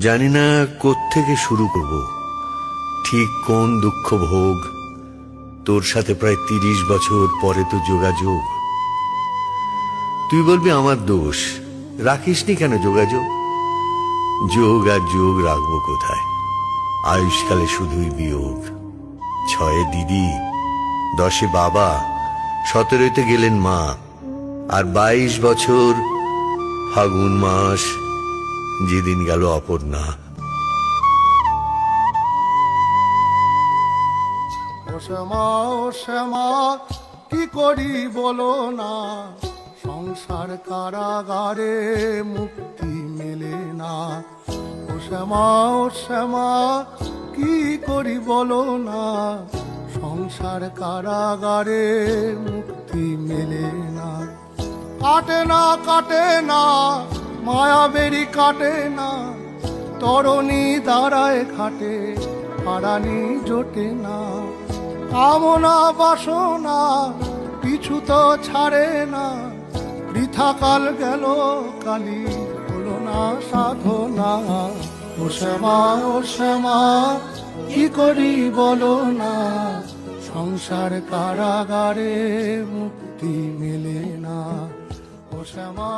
জানি না থেকে শুরু করব। ঠিক কোন দুঃখ ভোগ? তোর সাথে প্রায় তিরিশ বছর পরে তো যোগাযোগ। তুই বলবি আমার দোষ। রাখিসনি কেন যোগাযোগ? যোগ আর যোগ রাখব কোথায়? আয়ুষ্কালে শুধুই বিয়োগ। ছয়ে দিদি, দশে বাবা, সতেরোতে গেলেন মা, আর বাইশ বছর ফাগুন মাস যেদিন গেল অপর্ণা শ্যামা ও শ্যামা কি করি বলো না? সংসার কারাগারে মুক্তি মেলে না। ও শ্যামা ও শ্যামা কি করি বলো না? সংসার কারাগারে মুক্তি মেলে না। কাটে না কাটে না মায়াবেরি কাটে না, তরণী দাঁড়ায় ঘাটে, পাড়ানি জোটে না। কামনা বাসনা পিছু তো ছাড়ে না বৃথা কাল গেল, কালি হলো না সাধনা। ও শ্যামা ও শ্যামা, কি করি বলো না, সংসার কারাগারে মুক্তি মেলে না। ও শ্যামা